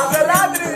అర్ధరాత్రి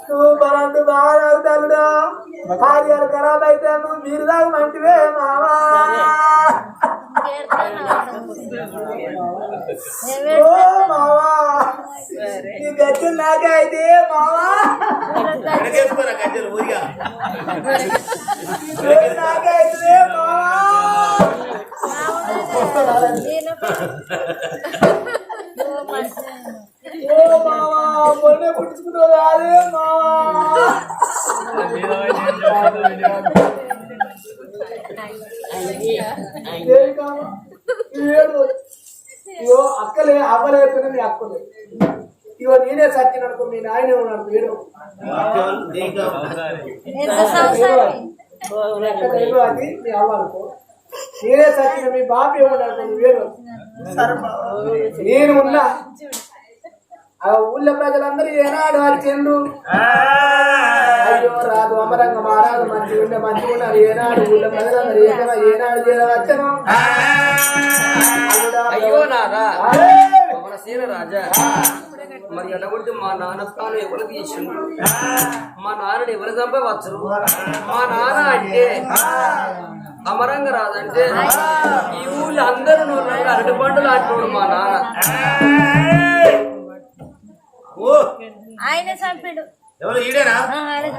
నువ్వు పరంటు బాగా తాగుతాడురా భార్యలు ఖరాబ్ అయితే నువ్వు మీరు తాగమంటివే మావా. ఓ మావా. నీ గట్టి నాకే అయితే మావా. గజ్జలు నాకే అయితే మావా ఓ మావా మొన్నే పుట్టుకున్నావు కాదే మావా దేనికమ్మా? ఏడు. ఇగో అక్కలే అవ్వలేకపోయినా మీ అక్కలే ఇగో నేనే సత్యం అనుకో మీ నాయన ఉన్నాడు ఏడు అది మీ అవ్వ అనుకో నేనే సత్యం మీ బాబు ఏమన్నాడు వేరు నేను ఉన్నా. ఆ ఊళ్ళో ప్రజలందరూ ఏనాడు వచ్చిండ్రు అయ్యో రాదు అమరంగ మారాదు మంచిగా ఉండే మంచిగా ఉన్నారు. ఏనాడు ఊళ్ళో ప్రజలందరూ ఏకమై ఏనాడు చేరవచ్చను అయ్యో నాదా అరే! మన సీన రాజా. మరి ఎలాగొట్టి మా నాన్న తాను ఎవరు తీసిండు మా నాన్నని ఎవరు చంపవచ్చు మా నాన్న అంటే అమరంగ రాదంటే ఈ ఊళ్ళో అందరూ అరటి పండులు అంటున్నాడు మా నాన్న. ఆయన చంపాడు. ఎవరు ఈడేనా?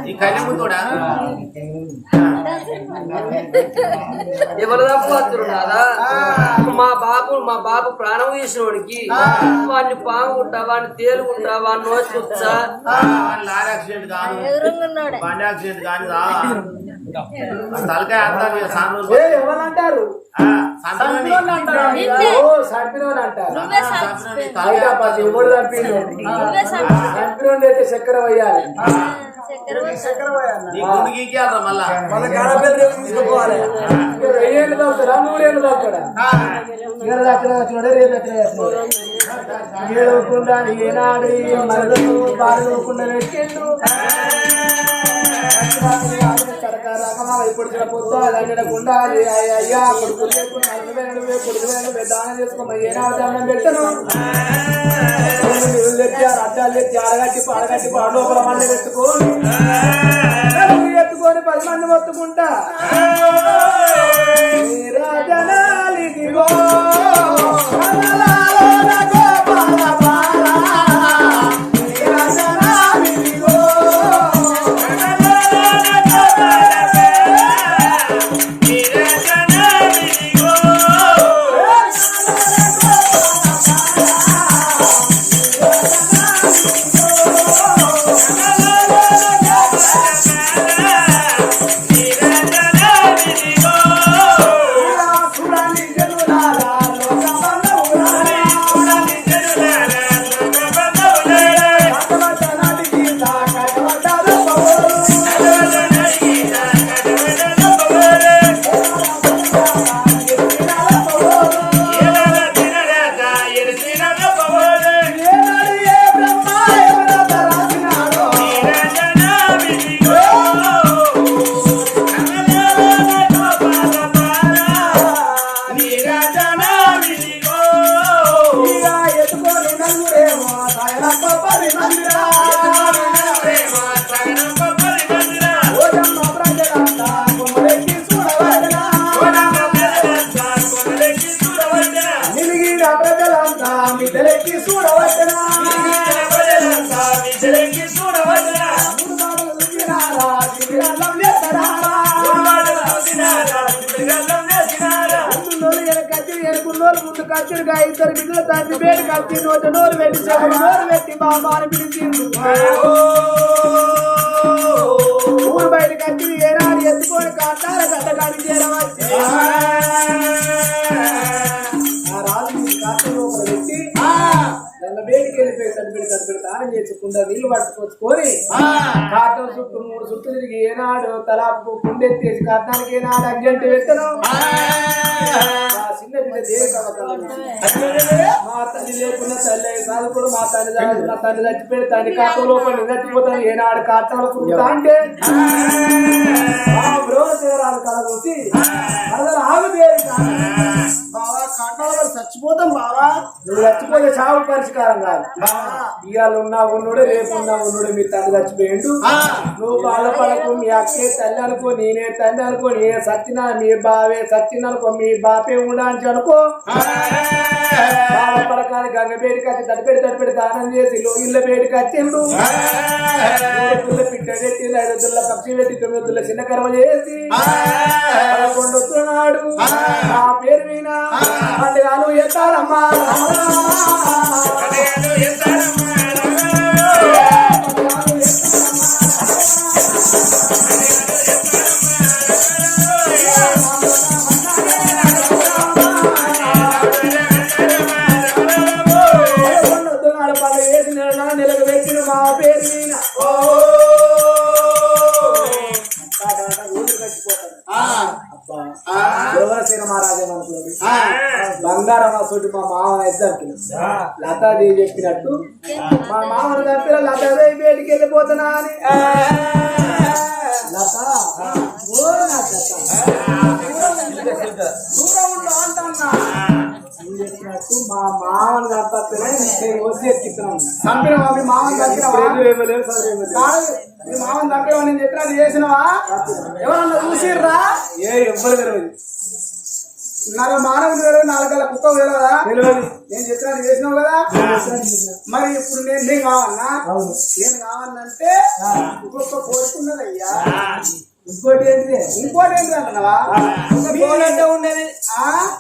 ఈ కళ్యాణముతోడా ఎవరు చంపవచ్చు నాదా మా బాబు మా బాబు ప్రాణం తీసినోడికి వాడిని పాముకుంటా వాడిని తేలుకుంటా వాడిని నోచుకుంటా. లారీ యాక్సిడెంట్ కాదు బండి యాక్సిడెంట్ కాదు తలకాయ సాను ఎవరంటారు? చక్కెర వేయాలి చక్కెర మళ్ళా. వెయ్యేళ్ళు నూరేళ్ళు ఏడు ఏడవకుండా ఏనాడు మరదలు బాధకుండా పెట్టిండు ఇప్పుడు పొద్దుకుండా అయ్యా కొడుకు లేకుండా నలభై నలభై కొడుకు నలభై దానం చేసుకోమని ఏనాడు దండం పెట్టను. అడ్డాలు తెచ్చి అడగట్టి అడగట్టి లోపల మంది పెట్టుకొని ఎత్తుకొని పది మంది మొత్తుకుంటా. రాజనాలిదిగో వెనుకున్నోరు ఇద్దరు బిడ్డల తండ్రి పేరు కచ్చి నోట నోరు పెట్టి చెవులు నోరు పెట్టి మా మాని పిలిచిండు ఊరు బయట వచ్చి ఏనాడు ఎత్తుకొని కాటాల గడ్డగాడి చేరవచ్చు చేసుకుంటా నీళ్ళు పట్టుకొచ్చుకొని కాటం చుట్టూ మూడు చుట్టూ తిరిగి ఏనాడు తల కుండెత్తేసి కాటానికి ఏనాడు అర్జెంట్ పెట్టను ఆ. చిన్న బిడ్డ దేవి మా తల్లి లేకున్నా తల్లి కాదు కూడా మా తల్లి చదువుకున్న తల్లి చచ్చిపోయి తల్లి కాటం లోపల చచ్చిపోతాను ఏనాడు కాటంలో కుడుతా అంటే. ఆ బ్రోల తీరాలు కలగొచ్చి అసలు కాటాల చచ్చిపోతాం బావా. నువ్వు చచ్చిపోతే చావు పరిష్కారం కాదు. ఇవాళ ఉన్నా ఉన్నోడే రేపు ఉన్నా ఉన్నోడే మీ తల్లి చచ్చిపోయిండు. నువ్వు బాధపడకు మీ అక్కే తల్లి అనుకో నేనే తల్లి అనుకో నేనే సత్తినా మీ బావే సత్తిన అనుకో మీ బాపే ఉండాలని అనుకో బాధపడకాలి గంగ బేడికి వచ్చి తడిపెడి తడిపెడి దానం చేసి లోగిళ్ళ బేడికి వచ్చిండు పిట్ట పెట్టి ఐదు దుల్ల పక్షి పెట్టి తొమ్మిది దుల్ల చిన్న కర్మ చేసి పదకొండొస్తున్నాడు నా పేరు మీద పండుగలు ఎత్తారమ్మా లతాదేవి చెప్పినట్టు? మా మామను తప్పిన లతాదేవి బయటికి వెళ్ళిపోతున్నా అని. లత చెప్పినట్టు? మా మామను తప్పిన నేను వచ్చి ఎక్కిస్తున్నాను చంపిన మీ మామను తప్పినవా కాదు, మీ మామను తప్పినవా నేను చెప్పినట్టు చేసినవా? ఎవరన్నా చూసిర్రా? ఏ ఎవ్వరు తెలియదు. నాకు మానవుడు తెలియదు నాలుగల కుక్క తెలియదా తెలియదు. నేను చెప్పినట్టు చేసినావు కదా? మరి ఇప్పుడు నేను నేను కావాలన్నా నేను కావాలంటే ఇంకొక కోరుకున్నదయ్యా. ఇంకోటి ఏంటిది? ఇంకోటి ఏంటి అంటున్నావా గోడంటే ఉండేది.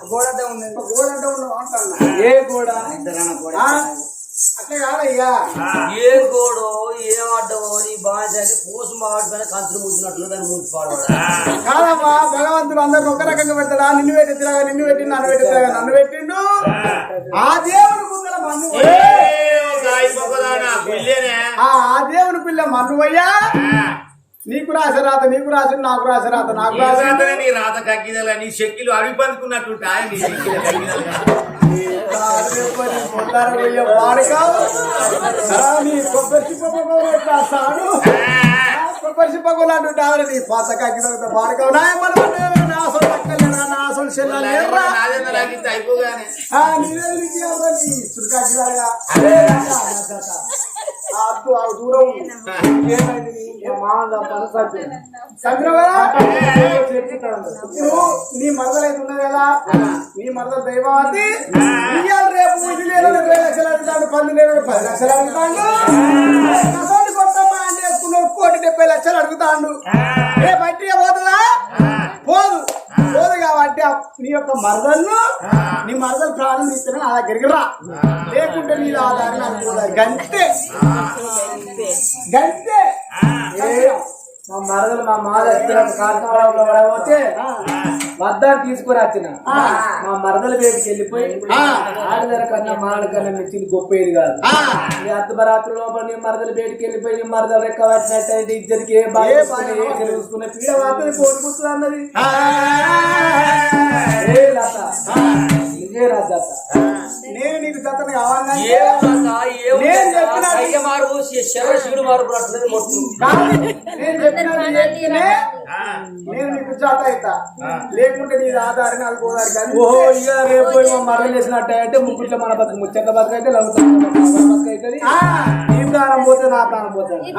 గోడంటే ఉండేది. గోడంటే ఉండవు అంటున్నా ఏ గోడ. ఆ? అట్లా కాదయ్యా. ఏ గోడో ఏం అడ్డమో నీ భాష అంటే పోసు మాట్లాడిపోయిన కంచులు ముచ్చినట్లు దాన్ని మూసి పాడవాడు కాదమ్మా భగవంతుడు అందరు ఒక రకంగా పెడతాడా? నిన్ను పెట్టి తిరగా నిన్ను పెట్టి నన్ను పెట్టి తిరగా నన్ను పెట్టిండు? ఆ. దేవుని ముందర మన్ను ఆ ఆ దేవుని పిల్ల మన్నువయ్యా నీకు రాసి రాత నీకు రాసి నాకు రాసి రాత నాకు రాసి నీ రాత కక్కిదల నీ శక్తులు అవి పందుకున్నట్టు నీ శక్తులు కక్కిదలుగా. కొబ్బరి పగులాంటి నీ పాత కాకి పాడకావు నాసలు చెల్లెరా అద్దు, ఆ దూరం. నీ? ఇప్పుడు నీ మరదలైతే ఉన్నది కదా నీ మరదల దైవవతి రేపు ఇది లేదు ఇరవై లక్షలు అడుగుతాడు పది లేదు పది లక్షలు అడుగుతాడు. కసోటి కొట్టమ్మా అని చేసుకున్నాడు కోటి డెబ్బై లక్షలు అడుగుతాడు. రేపు బట్టి పోతుందా? పోదు. పోదు కాబట్టి నీ యొక్క మరదలను నీ మరదలు ప్రాణం తీస్తే నా దగ్గరికి రా. లేకుంటే నీ ఆధారం గంతే. గంతే. మా మరదలు మా మాద కాటంలో పడబోతే వద్దాన్ని తీసుకుని వచ్చిన మా మరదల బయటికి వెళ్ళిపోయి ఆడదర కన్నా మాడ కన్నా మెచ్చింది గొప్పది కాదు. ఈ అర్ధరాత్రి లోపల నీ మరదలు బయటికి వెళ్ళిపోయి మరదలు రెక్క వచ్చినట్టయితే ఇద్దరికి ఏ బాగా పీడ పోటీ కూర్చుంది అన్నది? ఏ లత? ఇదే రా జత నేను నీకు జతను కావాలని నేను శివుడు నీకు జాత అవుతా లేకుంటే నీ ఆధారం నాకు పోదారు కానీ ఓహో ఇక రేపు పోయి మా మరణ చేసినట్టు అంటే ముగ్గుట్లో మన బతుకు ముచ్చట్ల బతుకు అయితే లవుతాం బతుకు అవుతుంది. నీ ప్రాణం పోతే నా ప్రాణం పోతుంది.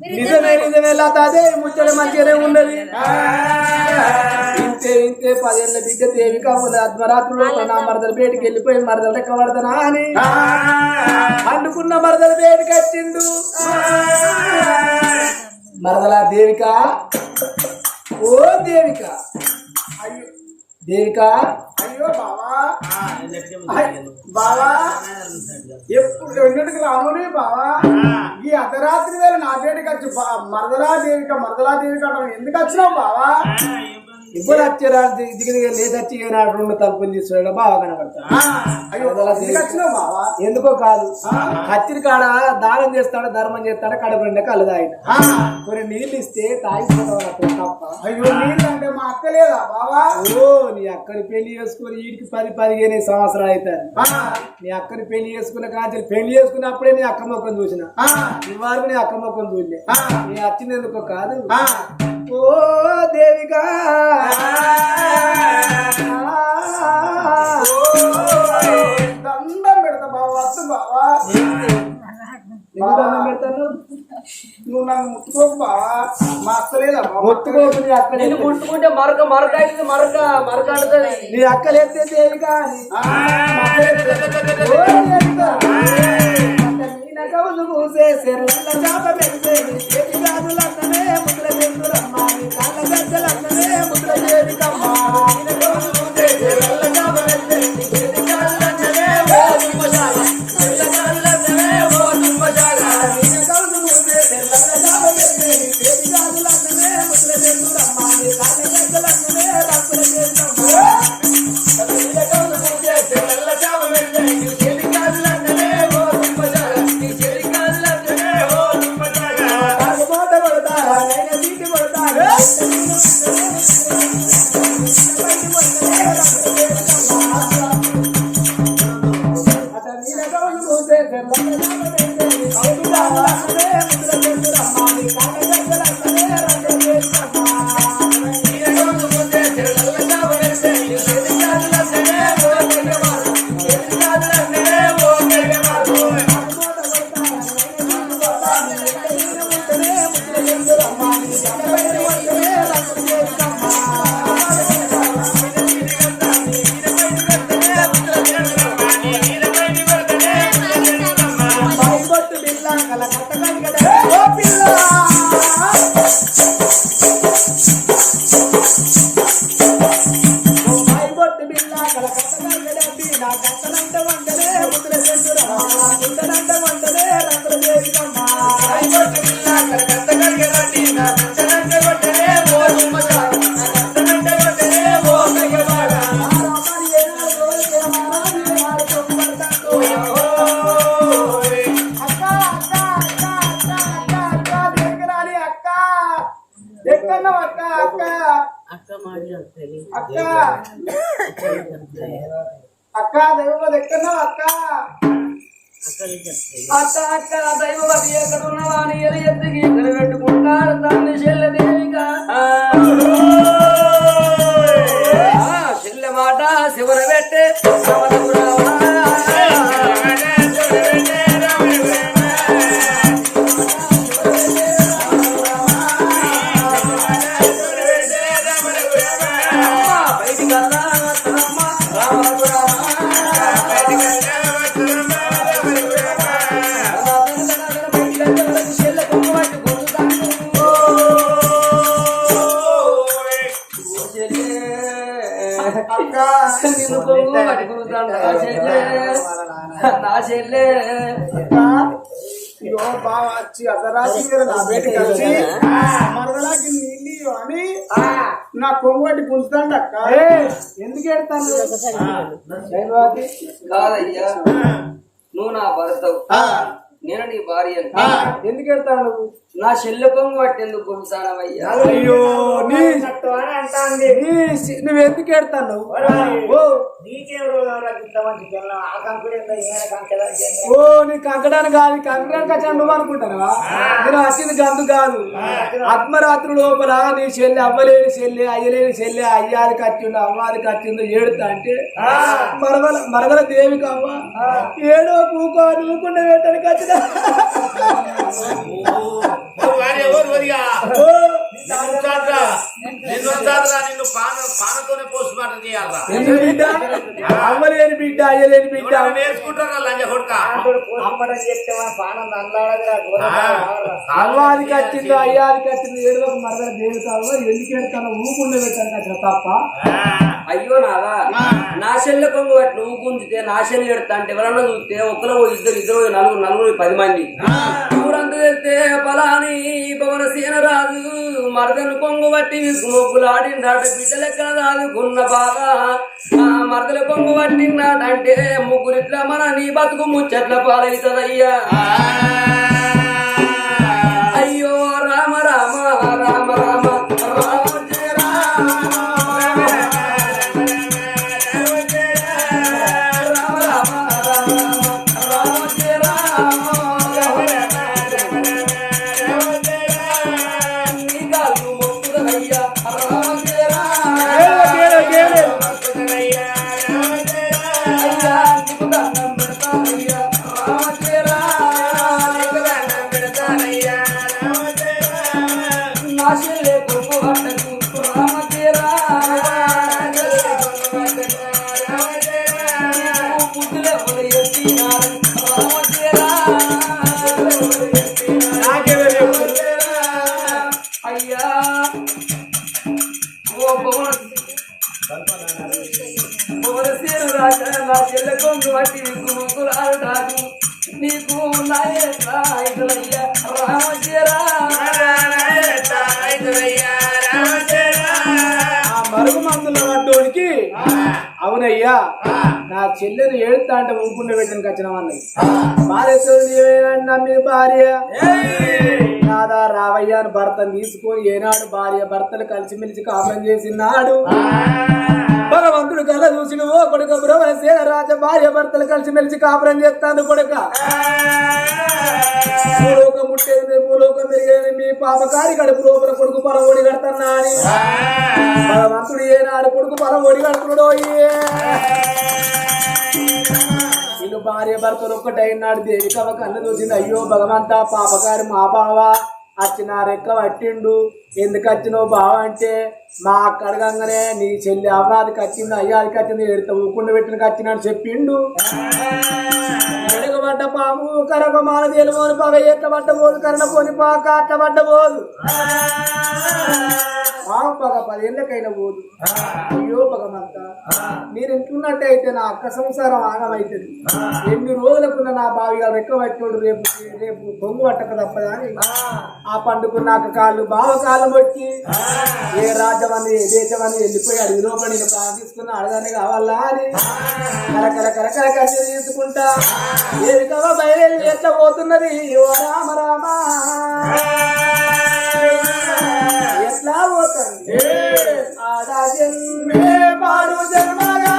నిజమే నిజమే అదే ముచ్చట మంచిగానే ఉన్నది. ఇంతే ఇంతే పదేళ్ళ బిడ్డ దేవిక ఉన్నది అర్ధరాత్రులు నా మరదల బయటికి వెళ్ళిపోయి మరదల లెక్క అని. అండుకున్న మరదల బయటికి వచ్చిండు. మరదల దేవిక? ఓ దేవిక. అయ్యో. దేవిక అయ్యో బావా. బావా. ఎప్పుడు ఎన్నటికి రాముని బావా? ఈ అర్ధరాత్రి వేళ నా పేటకి వచ్చి మరదలా దేవిక మరదలా దేవిక ఎందుకు వచ్చినావు బావా? ఇప్పుడు వచ్చారా దిగి దిగి లేచి వచ్చి ఇక నా రెండు తలుపులు తీసుకురావడం బాగా కనబడతా. అయ్యో ఎందుకు వచ్చినావు బావా? ఎందుకో కాదు. కత్తిరి కాడ దానం చేస్తాడు ధర్మం చేస్తాడు కడుపు నిండా కళ్ళు తాగిన కొన్ని నీళ్ళు ఇస్తే అంటే మా అక్క లేదా బావా? ఓ నీ అక్కని పెళ్ళి చేసుకుని వీడికి పది పదిహేను సంవత్సరాలు అవుతాయి నీ అక్కని పెళ్ళి చేసుకున్న కాంచెలు పెళ్ళి చేసుకున్నప్పుడే నీ అక్క మొక్కను చూసిన. ఈ వరకు నీ అక్క మొక్కను చూడలే. నీ వచ్చినందుకు కాదు. ఓ దేవిగా. దండం పెడతా బావా వస్తు బావా. దండం పెడతాను నువ్వు నాకు ముట్టుకోకు బావా. మా అక్కలేదా ముట్టుకోకు నీ అక్క నేను ముట్టుకుంటే మరక మరక అయితే మరక మరక ఆడుతుంది నీ అక్కలేస్తే దేవిగా అని ఓ దేవిగా. మీన కవులు మూసే సెర్లల్ల చాప పెడితే నీ చేతి గాజులన్ననే అక్క దైవం ఎక్కడున్నావు అక్క? అత్త అక్క దైవవతి ఎక్కడ ఉన్నవా అని ఎలు ఎత్తుకి ఎదురు పెట్టుకుంటారు తల్లి చెల్లె మాట శివన పెట్టే చెల్లె ఇగో బావ వచ్చి అర్ధరాత్రి వేళ నా బయటకు వచ్చి మరదలాకి నీళ్ళు ఇయ్యు అని నా కొంగటి పుంచుతాండి అక్క. ఎందుకు ఎడతాను? కాదయ్యా నువ్వు నా భర్తవు. నేను నీ భార్య ఎందుకు ఎడతాను నువ్వు? నా చెల్లె కొమ్ము పట్టి ఎందుకు కొడుతానవయ్యా అయ్యో నీ నువ్వు ఎందుకు ఎడతాను ఓ ఓ. నీ కంకడానికి కాదు కంకడానికి వచ్చాను నువ్వు అనుకుంటానవా? నేను వచ్చింది గందు కాదు. ఆత్మరాత్రి లోపల నీ చెల్లి అవ్వలేని చెల్లి అయ్యలేని చెల్లి అయ్యాది కట్టిండు అవ్వాది కట్టిండు ఏడుతా అంటే మరగల మరగల దేవికి అవ్వ. ఏడో పూకో నువ్వుకుండా పెట్టడానికి వచ్చిన. ఓ, నిన్ను పాన పానతోనే పోస్ట్ మార్టం చేయాలరా. ఎందుకు బిడ్డ? అయ్యలేని బిడ్డ. నేర్చుకుంటారా లంజ కొడుక? అవ్వాది కట్టింది అయ్యాది కట్టింది ఏడో మరగల దేవికి అవ్వ ఎందుకు ఎడతాను ఊకుండా అయ్యో నాదా నా చెల్లె కొంగు పట్టి నువ్వు గుంజితే నా చెల్లి ఎడతా అంటే ఎవరన్నా చూస్తే ఒకరు ఇద్దరు ఇద్దరు నలుగురు నలుగురు పది మంది. ఊరంతా వెళ్తే పలాని పవన రాజు మరదను కొంగు పట్టి మొగ్గులు ఆడిండాట బిడ్డ రాదు గున్న బాగా ఆ మరదల కొంగు పట్టిండాటంటే ముగ్గురు మన నీ బతుకు ముచ్చట్ల పాలవుతుందయ్యా నా అవునయ్యా నా చెల్లెని ఏడుతా అంటే ఊపుండ పెట్టిన కచ్చిన అన్నయ్య భార్య నమ్మిన భార్య. నాదా రావయ్య అని భర్తను తీసుకొని ఏనాడు భార్య భర్తలు కలిసిమెలిసి కాపురం చేసినాడు. భగవంతుడు కళ్ళ చూసిన ఓ కొడుక బ్రహ్మసేన రాజ భార్య భర్తలు కలిసిమెలిసి కాపురం చేస్తాను కొడుక. భూలోకం ముట్టేది భూలోకం పెరిగేది మీ పాపకారి కడుపు లోపల కొడుకు పొలవోడి కడతన్నా అని భగవంతుడు ఏనాడు కొడుకు పొలవోడి కడుతున్నాడో భార్య భర్తలు ఒక్కటైనాడు దేవి కవ కన్ను చూసింది. అయ్యో భగవంతా పాపకారి మా బావా. అచ్చిన రెక్క పట్టిండు. ఎందుకు వచ్చినావు బావ అంటే మా అక్క అడగంగానే నీ చెల్లి అవ్వాది కచ్చింది అయ్యాది కచ్చింది ఎడత ఊకుండా పెట్టిన కచ్చినాడు చెప్పిండు. ఎడగబడ్డ పాము కరగ మాల తేలుమోని పగ ఎట్టబడ్డబోదు కరణ పోని పాక అట్టబడ్డబోదు పాము పగ పదేళ్ళకైనా పోదు. అయ్యో మీరు ఇంటున్నట్టయితే నా అక్క సంసారం ఆగమైతుంది. ఎన్ని రోజులకున్న నా బావిగా రెక్క పట్టినోడు రేపు రేపు బొంగు పట్టక తప్పదా అని. ఆ. పండుకున్న అక్క కాళ్ళు బావ కాళ్ళు పట్టి ఏ రాజ్యమని ఏ దేశమని వెళ్ళిపోయి అడిగి లోపల నేను ప్రార్థిస్తున్న అడగానే కావాలా అని. కరకర కరకర తీసుకుంటా ఏది కవ బయలు ఎట్లా పోతున్నది ఓ రామ రామ. ఎట్లా పోతుంది? ఆడ జన్మే పాడు జన్మగా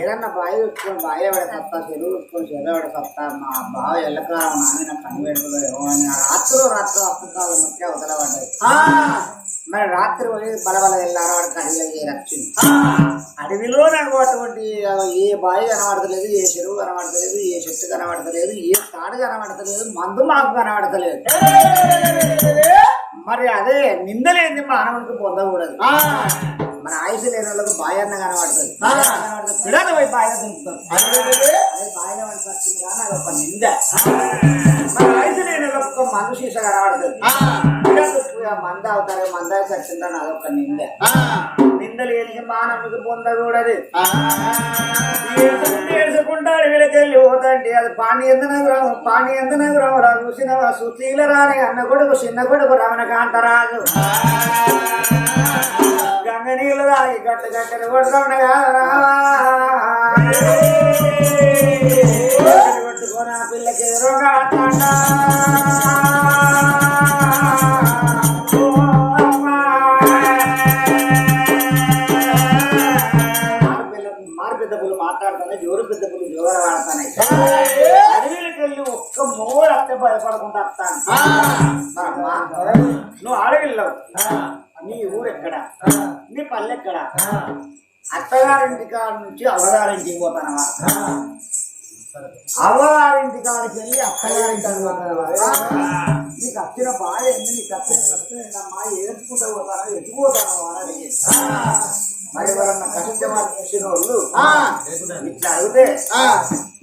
ఏదన్నా బావి పెట్టుకొని బావి పడే సత్తా చెరువు పెట్టుకొని చెరువు మా బావ ఎల్లకాలం నాన్న కన్ను పెడుతుందో ఏమో అని ఆ రాత్రి రాత్రి వదలబడ్డాయి మరి రాత్రి బలబల వెళ్ళారు వాడికి అడవిలో రక్షింది అడవిలో ఆ, ఏ బావి కనబడతలేదు ఏ చెరువు కనబడతలేదు ఏ చెట్టు కనబడతలేదు ఏ తాడు కనబడతలేదు మందు మాకు కనబడతలేదు. మరి అదే నిందలేంది మానవునికి పొందకూడదు. మన ఆయుష్ లేని వాళ్ళకు బావి అన్న కనబడుతుంది పిల్లలు పోయి బాగా పడుతుంది కానీ అది ఒక నింద మన ఆయుష్ లేని వాళ్ళకు సీస కనబడుతుంది మంద అవుతారు మంద చచ్చిందని అదొక నింద. నింద లేని మానవునికి పొందకూడదు ఏడుచుకుంటా అడవిలకెళ్ళి పోతాంటే అది పాణి ఎందున గ్రామం పాణి ఎందున గ్రామం రా చూసిన సుశీల రాని అన్న కొడుకు చిన్న కొడుకు రమణ కాంతరాజు. గంగ నీళ్ళు రాయి గట్ట గట్టని కొడుతున్న కొట్టుకొని ఆ పిల్లకి ఎదురుగా జోరు పెద్ద పులు జోర వెళ్ళి ఒక్క మూడు అత్తే భయపడకుండా వస్తాను. నువ్వు అడవిలో నీ ఊరు ఎక్కడ నీ పల్లె ఎక్కడ అత్తగారింటి కాడ నుంచి అవ్వగారింటికి పోతానవా? అవ్వగారింటి కాడికి వెళ్ళి అత్తగారింటికి పోతానవా నీకు వచ్చిన బాధ ఏంది నీకు వచ్చిన కష్టం ఏంటమ్మా ఏడుచుకుంటూ అని అడిగి మరి ఎవరన్నా కష్టమని చూసిన వాళ్ళు ఇట్లా అడిగితే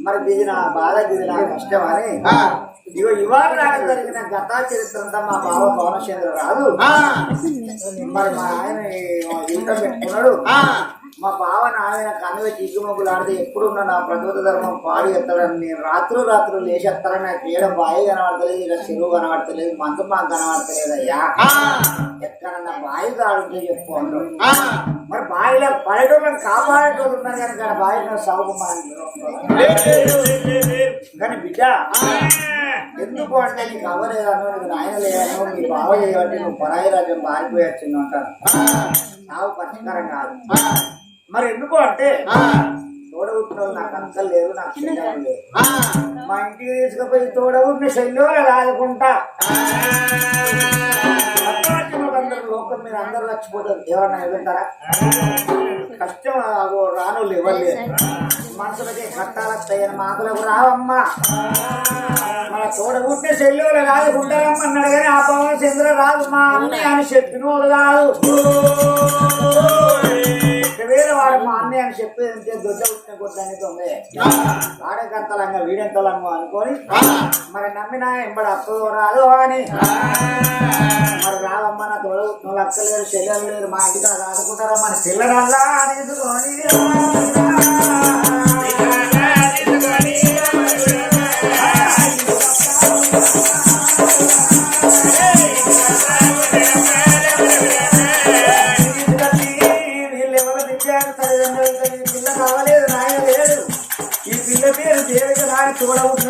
మరి ఇది నా బాధ ఇది నా కష్టం అని ఇగో ఇవాళ నాకు జరిగిన గతా చరిత్ర అంతా మా బావ పవనచంద్ర రాదు మరి మా ఆయన ఇంట్లో పెట్టుకున్నాడు మా బావ నాయన కనువ ఆడితే ఎప్పుడున్నా నా ప్రభుత్వ ధర్మం పాడి ఎత్తాడని నేను రాత్రులు రాత్రులు లేచేస్తారని నాకు ఏడ బాయి కనబడతలేదు ఇలా చెరువు కనబడతలేదు మందు మాకు కనబడతలేదు అయ్యా. ఎక్కడన్నా బాయి కాడుంటే చెప్పు అన్నాడు మరి బావిలో పడేటోళ్ళని కాపాడేటోళ్ళు ఉన్నారు కానీ ఇక్కడ బావిలో సౌకు కానీ బిడ్డ ఎందుకు అంటే నీకు అవ్వలేదనో నీకు నాయన లేదనో నీ బావ చేయబట్టి నువ్వు పరాయి రాజ్యం పారిపోయొచ్చింది అంటాను సాగు పరిష్కారం కాదు. మరి ఎందుకు అంటే తోడబుట్టిన వాళ్ళు నాకు అంకలు లేవు నాకు చెల్లెలు లేవు మా ఇంటికి తీసుకుపోయి తోడబుట్టిన శైలిలో రాదుకుంటా. అందరూ లోకం మీద అందరూ చచ్చిపోతారు. ఎవరన్నా ఎదుగుతారా కష్టం రాను ఎవరు లేరు. మనుషులకి కట్టాలత్తయ్యని మాటలకు రావమ్మా. మన తోడబుట్టిన శైలిలో రాదుకుంటారమ్మా అన్నాడు కానీ ఆ పవన్ చంద్ర రాదు. మా అమ్మ అని చెప్పినోడు కాదు. వేరే వాడు మా అన్నయ్య అని చెప్పేది దొడ్డ పుట్టిన కొద్దని తొమ్మిది వీడంత వీడెంతలంగా అనుకొని మరి నమ్మినా ఎంబడి అప్పు రాదు అని మరి రావమ్మ నా తోడు నువ్వు అక్కలు లేరు చెల్లెలు లేరు మా ఇంటికి అది ఆడుకుంటారా మన పిల్లరల్లా తీసుకొని